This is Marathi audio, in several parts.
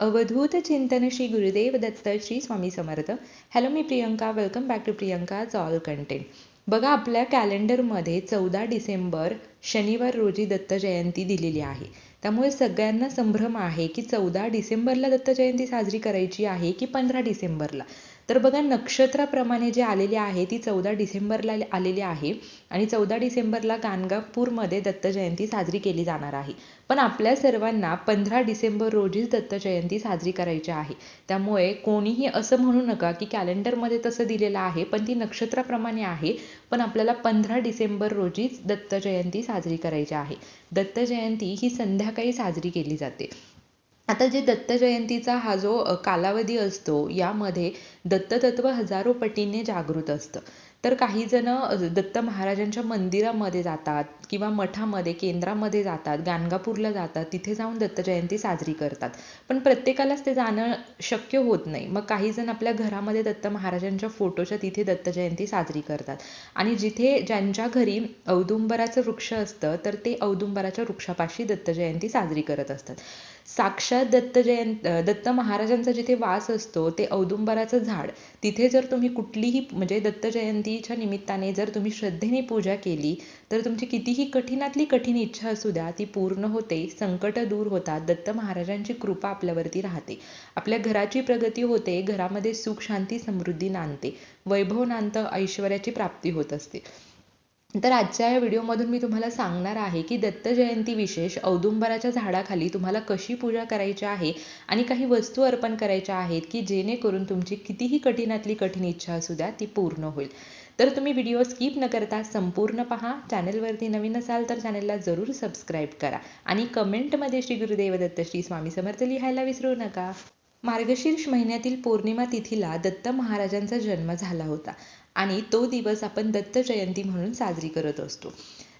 अवधूत चिंतन Shri Gurudev Datta Shri Swami Samarth. Hello me Priyanka welcome back to Priyanka all content बघा आपल्या कॅलेंडरमध्ये चौदा डिसेंबर शनिवार रोजी दत्त जयंती दिलेली आहे. त्यामुळे सगळ्यांना संभ्रम आहे की चौदा डिसेंबरला दत्त जयंती साजरी करायची आहे की पंधरा डिसेंबरला? तर बघा नक्षत्राप्रमाणे जे आलेली आहे ती चौदा डिसेंबरला आलेली आहे आणि चौदा डिसेंबरला गाणगापूरमध्ये दत्त जयंती साजरी केली जाणार आहे. पण आपल्या सर्वांना पंधरा डिसेंबर रोजीच दत्त जयंती साजरी करायची आहे. त्यामुळे कोणीही असं म्हणू नका की कॅलेंडरमध्ये तसं दिलेलं आहे पण ती नक्षत्राप्रमाणे आहे पण आपल्याला पंधरा डिसेंबर रोजीच दत्त जयंती साजरी करायची आहे. दत्त जयंती ही संध्याकाळी साजरी केली जाते. आता जे दत्त जयंतीचा हा जो कालावधी असतो यामध्ये दत्ततत्व हजारो पटीने जागृत असतं. तर काही जण दत्त महाराजांच्या मंदिरामध्ये जातात किंवा मठामध्ये केंद्रामध्ये जातात गाणगापूरला जातात तिथे जाऊन दत्त जयंती साजरी करतात. पण प्रत्येकालाच ते जाणं शक्य होत नाही. मग काही जण आपल्या घरामध्ये दत्त महाराजांच्या फोटोच्या तिथे दत्त जयंती साजरी करतात. आणि जिथे ज्यांच्या घरी औदुंबराचं वृक्ष असतं तर ते औदुंबराच्या वृक्षापाशी दत्त जयंती साजरी करत असतात. साक्षात दत्त जयंत दत्त महाराजांचा जिथे वास असतो ते औदुंबराचं झाड. तिथे जर तुम्ही कुठलीही म्हणजे दत्त जयंतीच्या निमित्ताने जर तुम्ही श्रद्धेने पूजा केली तर तुमची कितीही कठीणातली कठीण इच्छा असू द्या ती पूर्ण होते संकट दूर होतात दत्त महाराजांची कृपा आपल्यावरती राहते. आपल्या घराची प्रगती होते घरामध्ये सुख शांती समृद्धी नांदते वैभव नांत ऐश्वर्याची प्राप्ती होत असते. तर आजच्या या व्हिडिओमधून मी तुम्हाला सांगणार आहे की दत्त जयंती विशेष औदुंबराच्या झाडाखाली तुम्हाला कशी पूजा करायची आहे आणि काही वस्तू अर्पण करायच्या आहेत की जेणेकरून तुमची कितीही कठीणातली कठीण इच्छा असू द्या ती पूर्ण होईल. तर तुम्ही व्हिडिओ स्किप न करता संपूर्ण पहा. चॅनलवरती नवीन असाल तर चॅनलला जरूर सबस्क्राईब करा आणि कमेंटमध्ये श्री गुरुदेव दत्त श्री स्वामी समर्थ लिहायला विसरू नका. मार्गशीर्ष महिन्यातील पौर्णिमा तिथीला दत्त महाराजांचा जन्म झाला होता आणि तो दिवस आपण दत्त जयंती म्हणून साजरी करत असतो.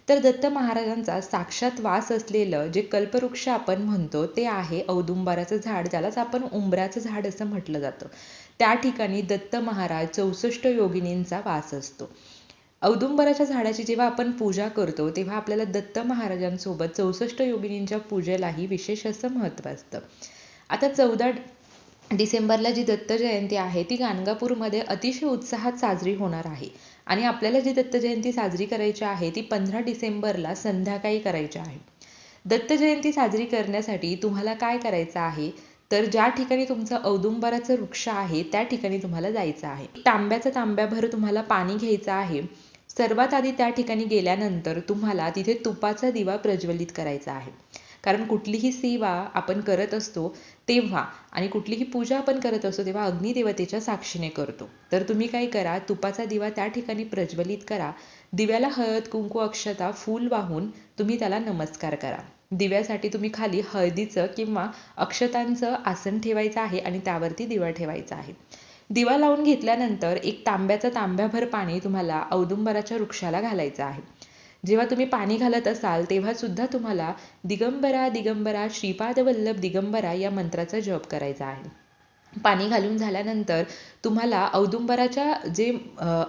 तर दत्त महाराजांचा साक्षात वास असलेलं जे कल्पवृक्ष आपण म्हणतो ते आहे औदुंबराचं झाड त्यालाच आपण उंबराचं झाड असं म्हटलं जातं. त्या ठिकाणी दत्त महाराज चौसष्ट योगिनींचा वास असतो. औदुंबराच्या झाडाची जेव्हा आपण पूजा करतो तेव्हा आपल्याला दत्त महाराजांसोबत चौसष्ट योगिनींच्या पूजेलाही विशेष असं महत्त्व असतं. आता चौदा डिसेंबरला जी दत्त जयंती आहे ती गाणगापूरमध्ये अतिशय उत्साहात साजरी होणार आहे. आणि आपल्याला जी दत्त जयंती साजरी करायची आहे ती पंधरा डिसेंबरला संध्याकाळी करायची आहे. दत्त जयंती साजरी करण्यासाठी तुम्हाला काय करायचं आहे? तर ज्या ठिकाणी तुमचं औदुंबराचं वृक्ष आहे त्या ठिकाणी तुम्हाला जायचं आहे. तांब्याचा तांब्याभर तुम्हाला पाणी घ्यायचं आहे. सर्वात आधी त्या ठिकाणी गेल्यानंतर तुम्हाला तिथे तुपाचा दिवा प्रज्वलित करायचा आहे. कारण कुठलीही सेवा आपण करत असतो तेव्हा आणि कुठलीही पूजा आपण करत असतो तेव्हा अग्निदेवतेच्या साक्षीने करतो. तर तुम्ही काय करा तुपाचा दिवा त्या ठिकाणी प्रज्वलित करा. दिव्याला हळद कुंकू अक्षता फूल वाहून तुम्ही त्याला नमस्कार करा. दिव्यासाठी तुम्ही खाली हळदीचं किंवा अक्षतांचं आसन ठेवायचं आहे आणि त्यावरती दिवा ठेवायचा आहे. दिवा लावून घेतल्यानंतर एक तांब्याचं तांब्याभर पाणी तुम्हाला औदुंबराच्या वृक्षाला घालायचं आहे. जेव्हा तुम्ही पाणी घालत असाल तेव्हा सुद्धा तुम्हाला दिगंबरा दिगंबरा श्रीपाद वल्लभ दिगंबरा या मंत्राचा जप करायचा आहे. पाणी घालून झाल्यानंतर तुम्हाला औदुंबराच्या जे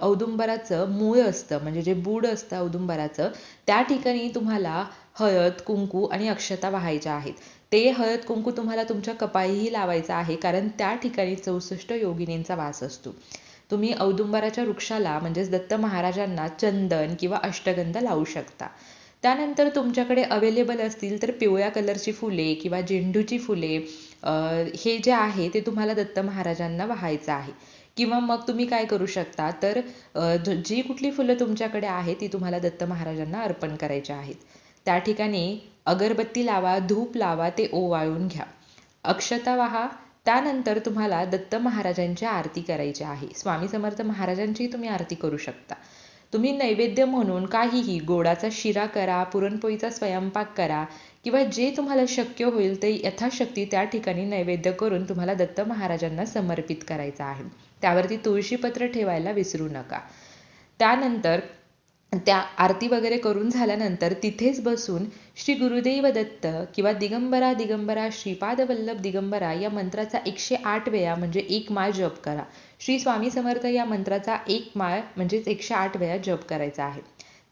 औदुंबराचं मूळ असतं म्हणजे जे बूड असतं औदुंबराचं त्या ठिकाणी तुम्हाला हळद कुंकू आणि अक्षता वाहायच्या आहेत. ते हळद कुंकू तुम्हाला तुमच्या कपाळीही लावायचं आहे कारण त्या ठिकाणी चौसष्ट योगिनींचा वास असतो. तुम्ही औदुंबराच्या वृक्षाला म्हणजेच दत्त महाराजांना चंदन किंवा अष्टगंध लावू शकता. त्यानंतर तुमच्याकडे अवेलेबल असतील तर पिवळ्या कलरची फुले किंवा झेंडूची फुले हे जे आहे ते तुम्हाला दत्त महाराजांना वाहायचं आहे. किंवा मग तुम्ही काय करू शकता तर जी कुठली फुलं तुमच्याकडे आहे ती तुम्हाला दत्त महाराजांना अर्पण करायची आहेत. त्या ठिकाणी अगरबत्ती लावा धूप लावा ते ओवाळून घ्या. अक्षता वाहा त्यानंतर तुम्हाला दत्त महाराजांची आरती करायची आहे. स्वामी समर्थ महाराजांची तुम्ही आरती करू शकता. तुम्ही नैवेद्य म्हणून काहीही गोडाचा शिरा करा पुरणपोळीचा स्वयंपाक करा किंवा जे तुम्हाला शक्य होईल ते यथाशक्ती त्या ठिकाणी नैवेद्य करून तुम्हाला दत्त महाराजांना समर्पित करायचं आहे. त्यावरती तुळशीपत्र ठेवायला विसरू नका. त्यानंतर त्या आरती वगैरे करून झाल्यानंतर तिथेच बसून श्री गुरुदेव दत्त किंवा दिगंबरा दिगंबरा श्रीपाद वल्लभ दिगंबरा या मंत्राचा एकशे आठ वेळा म्हणजे एक माळ जप करा. श्री स्वामी समर्थ या मंत्राचा एक माळ म्हणजेच एकशे आठ वेळा जप करायचा आहे.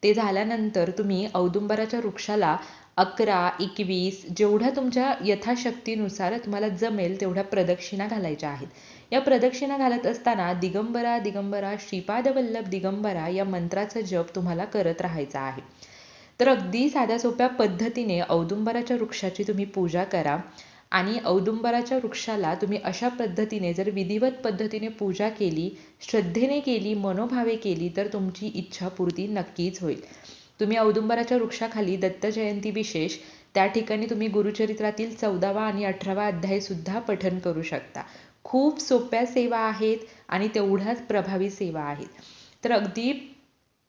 ते झाल्यानंतर तुम्ही औदुंबराच्या वृक्षाला अकरा एकवीस जेवढ्या तुमच्या यथाशक्तीनुसार तुम्हाला जमेल तेवढ्या प्रदक्षिणा घालायच्या आहेत. या प्रदक्षिणा घालत असताना दिगंबरा दिगंबरा श्रीपादवल्लभ दिगंबरा या मंत्राचा जप तुम्हाला करत राहायचा आहे. तर अगदी साध्या सोप्या पद्धतीने औदुंबराच्या वृक्षाची तुम्ही पूजा करा आणि औदुंबराच्या वृक्षाला तुम्ही अशा पद्धतीने जर विधिवत पद्धतीने पूजा केली श्रद्धेने केली मनोभावे केली तर तुमची इच्छापूर्ती नक्कीच होईल. तुम्ही औदुंबराच्या वृक्षाखाली दत्त जयंती विशेष त्या ठिकाणी तुम्ही गुरुचरित्रातील चौदावा आणि अठरावा अध्याय सुद्धा पठन करू शकता. खूप सोप्या सेवा आहेत आणि तेवढ्याच प्रभावी सेवा आहेत. तर अगदी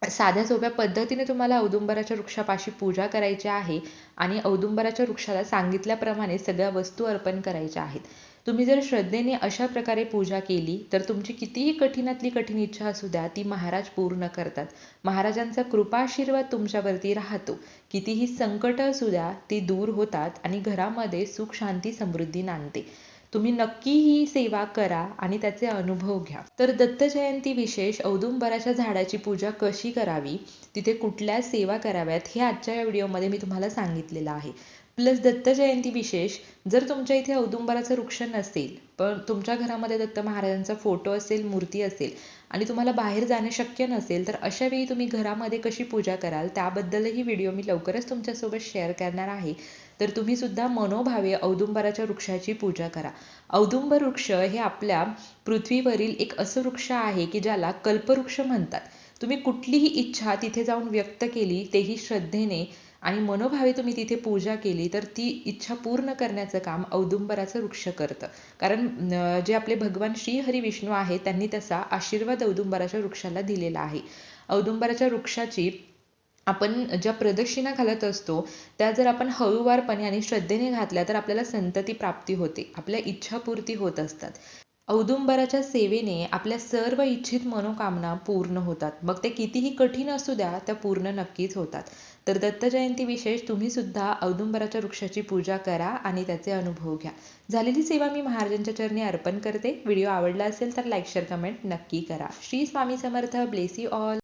साध्या सोप्या पद्धतीने तुम्हाला औदुंबराच्या वृक्षापाशी पूजा करायची आहे आणि औदुंबराच्या वृक्षाला सांगितल्याप्रमाणे सगळ्या वस्तू अर्पण करायच्या आहेत. तुम्ही जर श्रद्धेने अशा प्रकारे पूजा केली तर तुमची कितीही कठीणातली कठीण इच्छा असू द्या ती महाराज पूर्ण करतात. महाराजांचा कृपाशीर्वाद तुमच्यावरती राहतो. कितीही संकट असू द्या ती दूर होतात आणि घरामध्ये सुख शांती समृद्धी नांदते. तुम्ही नक्की ही सेवा करा आणि त्याचे अनुभव घ्या. तर दत्त जयंती विशेष औदुंबराच्या झाडाची पूजा कशी करावी तिथे कुठल्या सेवा कराव्यात हे आजच्या या व्हिडिओमध्ये मी तुम्हाला सांगितलेलं आहे. प्लस दत्त जयंती विशेष जर तुमच्या इथे औदुंबराचं वृक्ष नसेल पण तुमच्या घरामध्ये दत्त महाराजांचा फोटो असेल मूर्ती असेल आणि तुम्हाला बाहेर जाणे शक्य नसेल तर अशा वेळी तुम्ही घरामध्ये कशी पूजा कराल त्याबद्दलही व्हिडिओ मी लवकरच तुमच्यासोबत शेअर करणार आहे. तर तुम्ही सुद्धा मनोभावे औदुंबराच्या वृक्षाची पूजा करा. औदुंबर वृक्ष हे आपल्या पृथ्वीवरील एक असं वृक्ष आहे की ज्याला कल्पवृक्ष म्हणतात. तुम्ही कुठलीही इच्छा तिथे जाऊन व्यक्त केली तेही श्रद्धेने आणि मनोभावे तुम्ही तिथे पूजा केली तर ती इच्छा पूर्ण करण्याचं काम औदुंबराचं वृक्ष करतं. कारण जे आपले भगवान श्री हरी विष्णू आहे त्यांनी तसा आशीर्वाद औदुंबराच्या वृक्षाला दिलेला आहे. औदुंबराच्या वृक्षाची आपण ज्या प्रदक्षिणा घालत असतो त्या जर आपण हळूवारपणे आणि श्रद्धेने घातल्या तर आपल्याला संतती प्राप्ती होते. आपल्या इच्छापूर्ती होत असतात. औदुंबराच्या सेवेने आपल्या सर्व इच्छित मनोकामना पूर्ण होतात. मग ते कितीही कठीण असू द्या त्या पूर्ण नक्कीच होतात. तर दत्त जयंती विशेष तुम्ही सुद्धा औदुंबराच्या वृक्षाची पूजा करा आणि त्याचे अनुभव घ्या. झालेली सेवा मी महाराजांच्या चरणी अर्पण करते. व्हिडिओ आवडला असेल तर लाईक शेअर कमेंट नक्की करा. Shri Swami Samarth. Bless you all.